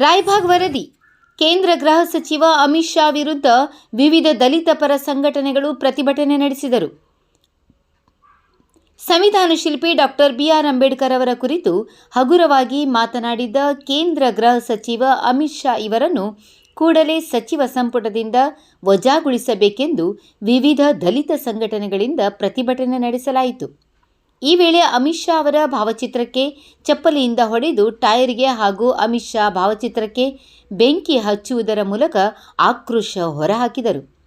ರಾಯಭಾಗ್ ವರದಿ. ಕೇಂದ್ರ ಗೃಹ ಸಚಿವ ಅಮಿತ್ ಶಾ ವಿರುದ್ಧ ವಿವಿಧ ದಲಿತ ಪರ ಸಂಘಟನೆಗಳು ಪ್ರತಿಭಟನೆ ನಡೆಸಿದರು. ಸಂವಿಧಾನ ಶಿಲ್ಪಿ ಡಾಕ್ಟರ್ ಬಿಆರ್ ಅಂಬೇಡ್ಕರ್ ಅವರ ಕುರಿತು ಹಗುರವಾಗಿ ಮಾತನಾಡಿದ ಕೇಂದ್ರ ಗೃಹ ಸಚಿವ ಅಮಿತ್ ಶಾ ಇವರನ್ನು ಕೂಡಲೇ ಸಚಿವ ಸಂಪುಟದಿಂದ ವಜಾಗೊಳಿಸಬೇಕೆಂದು ವಿವಿಧ ದಲಿತ ಸಂಘಟನೆಗಳಿಂದ ಪ್ರತಿಭಟನೆ ನಡೆಸಲಾಯಿತು. ಈ ವೇಳೆ ಅಮಿತ್ ಶಾ ಅವರ ಭಾವಚಿತ್ರಕ್ಕೆ ಚಪ್ಪಲಿಯಿಂದ ಹೊಡೆದು ಟೈರ್ಗೆ ಹಾಗೂ ಅಮಿತ್ ಶಾ ಭಾವಚಿತ್ರಕ್ಕೆ ಬೆಂಕಿ ಹಚ್ಚುವುದರ ಮೂಲಕ ಆಕ್ರೋಶ ಹೊರಹಾಕಿದರು.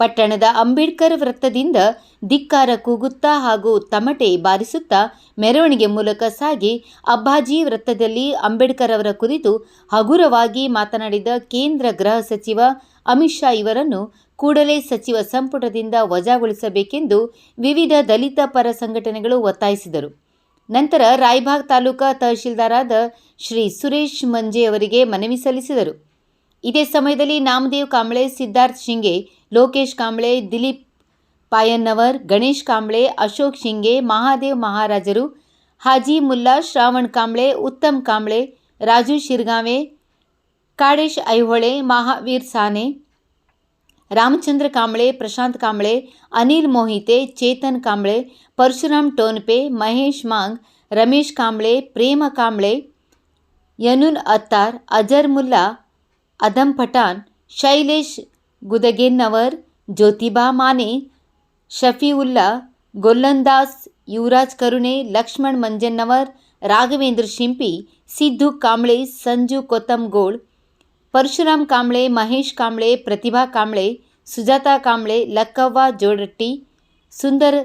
ಪಟ್ಟಣದ ಅಂಬೇಡ್ಕರ್ ವೃತ್ತದಿಂದ ಧಿಕ್ಕಾರ ಕೂಗುತ್ತಾ ಹಾಗೂ ತಮಟೆ ಬಾರಿಸುತ್ತಾ ಮೆರವಣಿಗೆ ಮೂಲಕ ಸಾಗಿ ಅಬ್ಬಾಜಿ ವೃತ್ತದಲ್ಲಿ ಅಂಬೇಡ್ಕರ್ ಅವರ ಕುರಿತು ಹಗುರವಾಗಿ ಮಾತನಾಡಿದ ಕೇಂದ್ರ ಗೃಹ ಸಚಿವ ಅಮಿತ್ ಶಾ ಇವರನ್ನು ಕೂಡಲೇ ಸಚಿವ ಸಂಪುಟದಿಂದ ವಜಾಗೊಳಿಸಬೇಕೆಂದು ವಿವಿಧ ದಲಿತ ಪರ ಸಂಘಟನೆಗಳು ಒತ್ತಾಯಿಸಿದರು. ನಂತರ ರಾಯಭಾಗ್ ತಾಲೂಕಾ ತಹಶೀಲ್ದಾರಾದ ಶ್ರೀ ಸುರೇಶ್ ಮಂಜೆ ಅವರಿಗೆ ಮನವಿ ಸಲ್ಲಿಸಿದರು. ಇದೇ ಸಮಯದಲ್ಲಿ ನಾಮದೇವ್ ಕಾಂಬ್ಳೆ ಸಿದ್ಧಾರ್ಥ್ ಶಿಂಗೆ ಲೋಕೇಶ್ ಕಾಂಬ್ಳೆ ದಿಲೀಪ್ ಪಾಯನ್ನವರ್ ಗಣೇಶ್ ಕಾಂಬ್ಳೆ ಅಶೋಕ್ ಶಿಂಗೆ ಮಹಾದೇವ್ ಮಹಾರಾಜರು ಹಾಜಿ ಮುಲ್ಲಾ ಶ್ರಾವಣ್ ಕಾಂಬ್ಳೆ ಉತ್ತಮ್ ಕಾಂಬ್ಳೆ ರಾಜು ಶಿರ್ಗಾವೆ ಕಾಡೇಶ್ ಐಹೊಳೆ ಮಹಾವೀರ್ ಸಾನೆ ರಾಮಚಂದ್ರ ಕಾಂಬ್ಳೆ ಪ್ರಶಾಂತ್ ಕಾಂಬ್ಳೆ ಅನಿಲ್ ಮೋಹಿತೆ ಚೇತನ್ ಕಾಂಬ್ಳೆ ಪರಶುರಾಮ್ ಟೋನ್ಪೆ ಮಹೇಶ್ ಮಾಂಗ್ ರಮೇಶ್ ಕಾಂಬ್ಳೆ ಪ್ರೇಮ ಕಾಂಬ್ಳೆ ಯನುನ್ ಅತ್ತಾರ್ ಅಜರ್ ಮುಲ್ಲಾ ಅದಮ್ ಪಠಾಣ್ ಶೈಲೇಶ್ गुदगेंवर ज्योतिबा माने शफीउल्ला गोल्लंदास युवराज करुणे लक्ष्मण मंजन्नवर राघवेंद्र शिंपी सिद्धू कांबळे संजू कोतमगोळ परशुराम कांबळे महेश कांबळे प्रतिभा कांबळे सुजाता कांबळे लक्कव्वा जोडट्टी सुंदर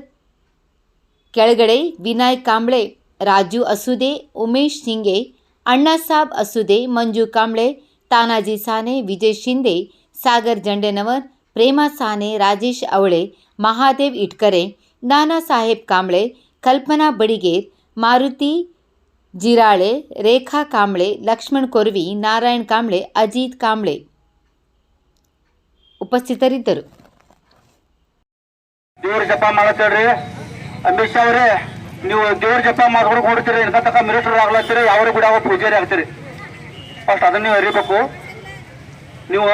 केळगडे विनायक कांबळे राजू असुदे उमेश शिंगे अण्णासाहेब असुदे मंजू कांबळे तानाजी साने विजय शिंदे ಸಾಗರ್ ಜಂಡೆನವರ್ ಪ್ರೇಮಾ ಸಾನೆ ರಾಜೇಶ್ ಅವಳೆ ಮಹಾದೇವ್ ಇಟ್ಕರೆ ನಾನಾ ಸಾಹೇಬ್ ಕಾಂಬ್ಳೆ ಕಲ್ಪನಾ ಬಡಿಗೇರ್ ಮಾರುತಿ ಜಿರಾಳೆ ರೇಖಾ ಕಾಂಬ್ಳೆ ಲಕ್ಷ್ಮಣ್ ಕೊರ್ವಿ ನಾರಾಯಣ್ ಕಾಂಬ್ಳೆ ಅಜಿತ್ ಕಾಂಬ್ಳೆ ಉಪಸ್ಥಿತರಿದ್ದರು ದೇವ್ರ ಜಪ ಮಾಡತ್ತೇಳ್ರಿ ಅಮಿತ್ ಶಾ ಅವರೇ ನೀವು ದೇವ್ರ ಜಪ ಮಾಡ್ಕೊಂಡು ಹೊಡ್ತೀರಿ ಇನ್ಕ ತಕ ಮಿನಿಸ್ಟರ್ ಆಗ್ಲತ್ತೀರಿ ಯಾವ ಕೂಡ ಯಾವ ಪೂಜಾರಿ ಆಗ್ತೀರಿ ಫಸ್ಟ್ ಅದನ್ನ ನೀವು ಅರಿಬೇಕು ನೀವು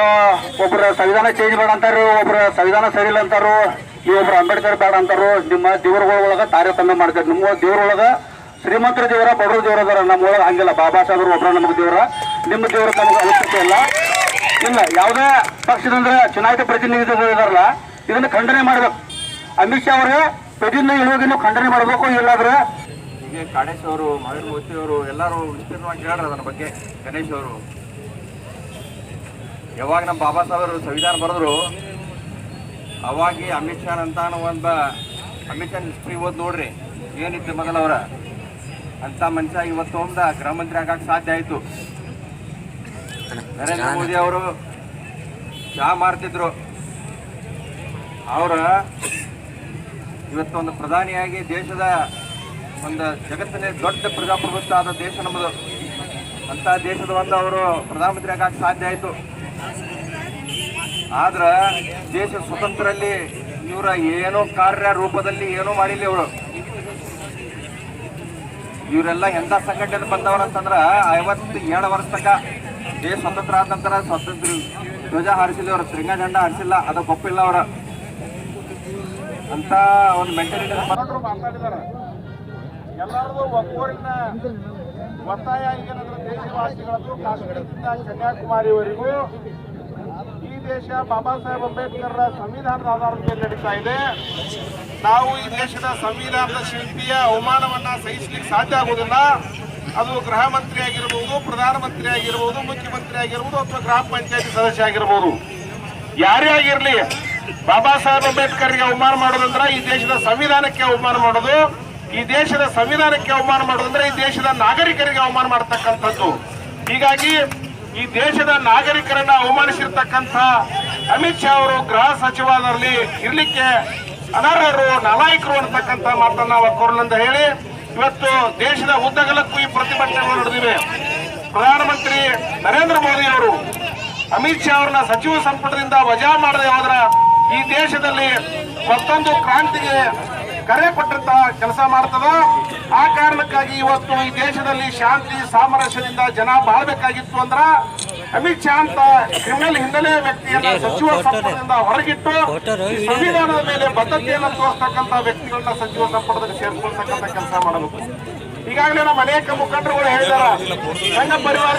ಒಬ್ಬರ ಸಂವಿಧಾನ ಚೇಂಜ್ ಬೇಡ ಅಂತಾರು ಒಬ್ಬರ ಸಂವಿಧಾನ ಸರಿ ಇಲ್ಲ ಅಂತಾರು, ನೀವು ಒಬ್ರು ಅಂಬೇಡ್ಕರ್ ಬೇಡ ಅಂತಾರು, ನಿಮ್ಮ ದೇವರುಗಳೊಳಗ ತಾರತಮ್ಯ ಮಾಡ್ತಾರೆ. ನಿಮ್ಮ ದೇವ್ರೊಳಗೆ ಶ್ರೀಮಂತರ ದೇವರ, ಬಡವ್ರ ದೇವರ ಅದಾರ ನಮ್ಮೊಳಗೆ ಹಂಗಿಲ್ಲ. ಬಾಬಾ ಸಾಹೇಬ್ರು ಒಬ್ಬರ ನಮಗೆ ದೇವರ. ನಿಮ್ಮ ದೇವರ ನಮಗೆ ಅವಶ್ಯಕತೆ ಇಲ್ಲ. ಇಲ್ಲ, ಯಾವುದೇ ಪಕ್ಷದಂದ್ರೆ ಚುನಾಯಿತ ಪ್ರತಿನಿಧಿಗಳು ಇದಾರಲ್ಲ, ಇದನ್ನು ಖಂಡನೆ ಮಾಡ್ಬೇಕು. ಅಮಿತ್ ಶಾ ಅವರೇ ಪ್ರತಿನಿಧಿ ಇಳುವಾಗಿ ನೀವು ಖಂಡನೆ ಮಾಡಬೇಕು, ಇಲ್ಲಾದ್ರೆ ಕಾಡೇಶ್ ಅವರು ಮಹಾವೀರ್ ಮೂರ್ತಿ ಅವರು ಎಲ್ಲರೂ ವಿಸ್ತೀರ್ಣವಾಗಿ ಹೇಳ್ರಿ ಅದರ ಬಗ್ಗೆ. ಗಣೇಶ್ ಅವರು. ಯಾವಾಗ ನಮ್ಮ ಬಾಬಾ ಸಾಹೇಬರು ಸಂವಿಧಾನ ಬರೆದ್ರು ಅವಾಗಿ ಅಮಿತ್ ಶಾ ಅಂತ ಒಂದು ಅಮಿತ್ ಶಾ ಹಿಸ್ಟ್ರಿ ಓದ್ ನೋಡ್ರಿ ಏನಿತ್ತು ಮೊದಲವರ ಅಂತ ಮನುಷ್ಯ ಇವತ್ತು ಒಂದ ಗೃಹ ಮಂತ್ರಿ ಆಗಕ್ಕೆ ಸಾಧ್ಯ ಆಯಿತು. ನರೇಂದ್ರ ಮೋದಿ ಅವರು ಚಹಾ ಮಾಡ್ತಿದ್ರು. ಅವರ ಇವತ್ತೊಂದು ಪ್ರಧಾನಿಯಾಗಿ ದೇಶದ ಒಂದು ಜಗತ್ತಿನ ದೊಡ್ಡ ಪ್ರಜಾಪ್ರಭುತ್ವ ಆದ ದೇಶ ನಮ್ಮದು ಅಂತ ದೇಶದ ಒಂದು ಅವರು ಪ್ರಧಾನಮಂತ್ರಿ ಆಗಕ್ಕೆ ಸಾಧ್ಯ ಆಯಿತು. ಆದ್ರೆ ದೇಶ ಸ್ವತಂತ್ರಲ್ಲಿ ಇವರ ಏನೋ ಕಾರ್ಯ ರೂಪದಲ್ಲಿ ಏನೋ ಮಾಡಿಲ್ಲ ಇವರು. ಇವರೆಲ್ಲ ಎಂಥ ಸಂಘಟನೆ ಬಂದವರಂತಂದ್ರ ಐವತ್ತು ಏಳು ವರ್ಷ ತನಕ ದೇಶ ಸ್ವತಂತ್ರ ಆದ ನಂತರ ಸ್ವತಂತ್ರ ಧ್ವಜ ಹಾರಿಸಿಲ್ಲ ಅವರು ತ್ರಿಂಗ ಜಂಡ ಹಾರಿಸಿಲ್ಲ, ಅದು ಗೊಪ್ಪಿಲ್ಲ ಅವರ. ಅಂತ ಒಂದು ಮೆಂಟಾಲಿಟಿ ಎಲ್ಲರದು ಒಗ್ಗೂರಿನ ಒತ್ತಾಯ ಏನಂದ್ರೆ ದೇಶವಾಸಿಗಳದ್ದು, ಕಾಶ್ಮೀರದಿಂದ ಕನ್ಯಾಕುಮಾರಿವರೆಗೂ ಈ ದೇಶ ಬಾಬಾ ಸಾಹೇಬ್ ಅಂಬೇಡ್ಕರ್ ಸಂವಿಧಾನದ ಆಧಾರದ ಮೇಲೆ ನಡೀತಾ ಇದೆ. ನಾವು ಈ ದೇಶದ ಸಂವಿಧಾನದ ಶಿಲ್ಪಿಯ ಅವಮಾನವನ್ನ ಸಹಿಸಲಿಕ್ಕೆ ಸಾಧ್ಯ ಆಗುವುದಿಲ್ಲ. ಅದು ಗೃಹ ಮಂತ್ರಿ ಆಗಿರ್ಬೋದು ಪ್ರಧಾನಮಂತ್ರಿ ಆಗಿರ್ಬೋದು, ಮುಖ್ಯಮಂತ್ರಿ ಆಗಿರ್ಬೋದು ಅಥವಾ ಗ್ರಾಮ ಪಂಚಾಯತಿ ಸದಸ್ಯ ಆಗಿರ್ಬೋದು. ಯಾರೇ ಆಗಿರಲಿ, ಬಾಬಾ ಸಾಹೇಬ್ ಅಂಬೇಡ್ಕರ್ಗೆ ಅವಮಾನ ಮಾಡೋದಂದ್ರೆ ಈ ದೇಶದ ಸಂವಿಧಾನಕ್ಕೆ ಅವಮಾನ ಮಾಡೋದು. ಈ ದೇಶದ ಸಂವಿಧಾನಕ್ಕೆ ಅವಮಾನ ಮಾಡೋದಂದ್ರೆ ಈ ದೇಶದ ನಾಗರಿಕರಿಗೆ ಅವಮಾನ ಮಾಡತಕ್ಕಂಥದ್ದು. ಹೀಗಾಗಿ ಈ ದೇಶದ ನಾಗರಿಕರನ್ನ ಅವಮಾನಿಸಿರ್ತಕ್ಕಂಥ ಅಮಿತ್ ಶಾ ಅವರು ಗೃಹ ಸಚಿವರಲ್ಲಿ ಇರ್ಲಿಕ್ಕೆ ಅನರ್ಹರು, ನಾಲಾಯಕರು ಅಂತಕ್ಕಂಥ ಮಾತನ್ನ ನಾವು ಕೊರಲಿಂದ ಹೇಳಿ, ಇವತ್ತು ದೇಶದ ಉದ್ದಗಲಕ್ಕೂ ಈ ಪ್ರತಿಭಟನೆಗಳು ನಡೆದಿವೆ. ಪ್ರಧಾನಮಂತ್ರಿ ನರೇಂದ್ರ ಮೋದಿ ಅವರು ಅಮಿತ್ ಶಾ ಅವರನ್ನ ಸಚಿವ ಸಂಪುಟದಿಂದ ವಜಾ ಮಾಡದೆ ಹೋದ್ರ ಈ ದೇಶದಲ್ಲಿ ಮತ್ತೊಂದು ಕ್ರಾಂತಿಗೆ ಕರೆ ಕೊಟ್ಟಂತ ಕೆಲಸ ಮಾಡ್ತದ. ಆ ಕಾರಣಕ್ಕಾಗಿ ಇವತ್ತು ಈ ದೇಶದಲ್ಲಿ ಶಾಂತಿ ಸಾಮರಸ್ಯದಿಂದ ಜನ ಬಾಳ್ಬೇಕಾಗಿತ್ತು ಅಂದ್ರ ಅಮಿತ್ ಶಾ ಅಂತ ಕ್ರಿಮಿನಲ್ ಹಿನ್ನೆಲೆ ವ್ಯಕ್ತಿಯನ್ನ ಸಚಿವ ಸಂಪುಟದಿಂದ ಹೊರಗಿಟ್ಟು ಸಂವಿಧಾನದ ಮೇಲೆ ಬದ್ಧತೆಯನ್ನು ತೋರಿಸ್ತಕ್ಕಂತ ವ್ಯಕ್ತಿಗಳನ್ನ ಸಚಿವ ಸಂಪುಟದಲ್ಲಿ ಸೇರ್ಕೊಳ್ತಕ್ಕಂಥ ಕೆಲಸ ಮಾಡಬೇಕು. ಈಗಾಗಲೇ ನಮ್ಮ ಅನೇಕ ಮುಖಂಡರುಗಳು ಹೇಳಿದಾರ ಪರಿವಾರ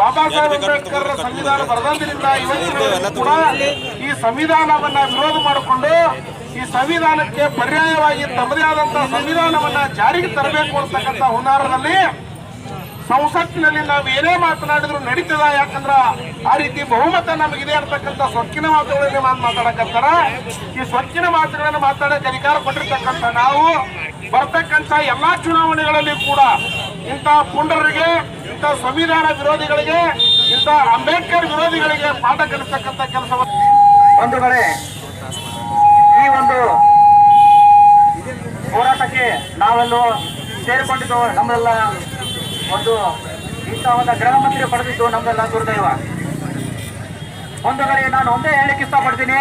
ಬಾಬಾ ಸಾಹೇಬ್ ಅಂಬೇಡ್ಕರ್ ಸಂವಿಧಾನ ಬರದಿಂದ ಇವತ್ತು ಕೂಡ ಈ ಸಂವಿಧಾನವನ್ನ ವಿರೋಧ ಮಾಡಿಕೊಂಡು ಈ ಸಂವಿಧಾನಕ್ಕೆ ಪರ್ಯಾಯವಾಗಿ ತಮ್ಮದೇ ಆದಂತಹ ಸಂವಿಧಾನವನ್ನ ಜಾರಿಗೆ ತರಬೇಕು ಅಂತಕ್ಕಂಥ ಹುನ್ನಾರದಲ್ಲಿ ಸಂಸತ್ತಿನಲ್ಲಿ ನಾವು ಏನೇ ಮಾತನಾಡಿದ್ರು ನಡೀತದ? ಯಾಕಂದ್ರ ಆ ರೀತಿ ಬಹುಮತ ನಮಗಿದೆ ಅಂತಕ್ಕಂಥ ಸ್ವಚ್ಛಿನ ಮಾತಾಡಕಂತಾರ ಮಾತಾಡಕತ್ತಾರ. ಈ ಸ್ವಚ್ಛಿನ ಮಾತುಗಳನ್ನು ಮಾತಾಡಕ್ಕೆ ಅಧಿಕಾರ ಕೊಟ್ಟಿರ್ತಕ್ಕಂಥ ನಾವು ಬರ್ತಕ್ಕಂತ ಎಲ್ಲಾ ಚುನಾವಣೆಗಳಲ್ಲಿ ಕೂಡ ಇಂಥ ಪುಂಡರಿಗೆ, ಇಂಥ ಸಂವಿಧಾನ ವಿರೋಧಿಗಳಿಗೆ, ಇಂಥ ಅಂಬೇಡ್ಕರ್ ವಿರೋಧಿಗಳಿಗೆ ಪಾಠ ಕಲಿಸ್ತಕ್ಕಂಥ ಕೆಲಸವನ್ನು ಬಂಧುಗಳೇ ಈ ಒಂದು ಹೋರಾಟಕ್ಕೆ ನಾವೆಲ್ಲ ಸೇರಿಕೊಂಡಿದ್ದು ನಮ್ಮೆಲ್ಲ ಒಂದು ಇಂಥ ಒಂದು ಗೃಹ ಮಂತ್ರಿ ಪಡೆದಿದ್ದು ನಮ್ಮೆಲ್ಲ ದುರ್ದೈವ. ಕಡೆ ನಾನು ಒಂದೇ ಹೇಳಲಿಕ್ಕೆ ಇಷ್ಟಪಡ್ತೀನಿ.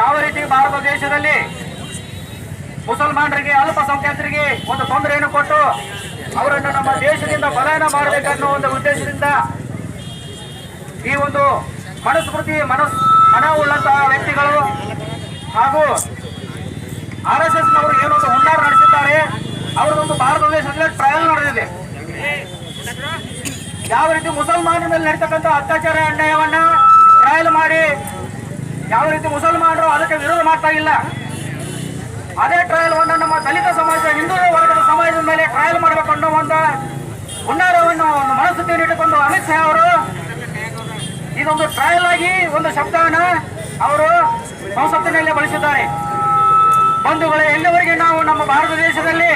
ಯಾವ ರೀತಿ ಭಾರತ ದೇಶದಲ್ಲಿ ಮುಸಲ್ಮಾನರಿಗೆ, ಅಲ್ಪಸಂಖ್ಯಾತರಿಗೆ ಒಂದು ತೊಂದರೆಯನ್ನು ಕೊಟ್ಟು ಅವರನ್ನು ನಮ್ಮ ದೇಶದಿಂದ ಪಲಾಯನ ಮಾಡಬೇಕನ್ನೋ ಒಂದು ಉದ್ದೇಶದಿಂದ ಈ ಒಂದು ಮನಸ್ಮೃತಿ ಮನಸ್ ಮನವುಳ್ಳಂತಹ ವ್ಯಕ್ತಿಗಳು ಹಾಗೂ ಆರ್ ಎಸ್ ಎಸ್ ನವರು ಏನೊಂದು ಹುನ್ನಾರ ನಡೆಸಿದ್ದಾರೆ. ಅವರದೊಂದು ಭಾರತ ದೇಶದಲ್ಲಿ ಟ್ರಯಲ್ ನಡೆದಿದೆ. ಯಾವ ರೀತಿ ಮುಸಲ್ಮಾನರ ಮೇಲೆ ನಡೀತಕ್ಕಂಥ ಅತ್ಯಾಚಾರ ಅನ್ಯಾಯವನ್ನ ಟ್ರಯಲ್ ಮಾಡಿ ಯಾವ ರೀತಿ ಮುಸಲ್ಮಾನರು ಅದಕ್ಕೆ ವಿರೋಧ ಮಾಡ್ತಾ ಇಲ್ಲ. ಅದೇ ಟ್ರಯಲ್ ಅನ್ನ ನಮ್ಮ ದಲಿತ ಸಮಾಜ, ಹಿಂದೂ ವರ್ಗದ ಸಮಾಜದ ಮೇಲೆ ಟ್ರಯಲ್ ಮಾಡಬೇಕು ಅನ್ನುವಂತ ಹುನ್ನಾರವನ್ನು ಒಂದು ಮನಸ್ಥಿತಿಯನ್ನು ಇಟ್ಟುಕೊಂಡು ಅಮಿತ್ ಶಾ ಅವರು ಇದೊಂದು ಟ್ರಯಲ್ ಆಗಿ ಒಂದು ಶಬ್ದವನ್ನ ಅವರು ಸಂಸತ್ತಿನಲ್ಲಿ ಬಳಸಿದ್ದಾರೆ. ಬಂಧುಗಳೇ ಎಲ್ಲಿವರೆಗೆ ನಾವು ನಮ್ಮ ಭಾರತ ದೇಶದಲ್ಲಿ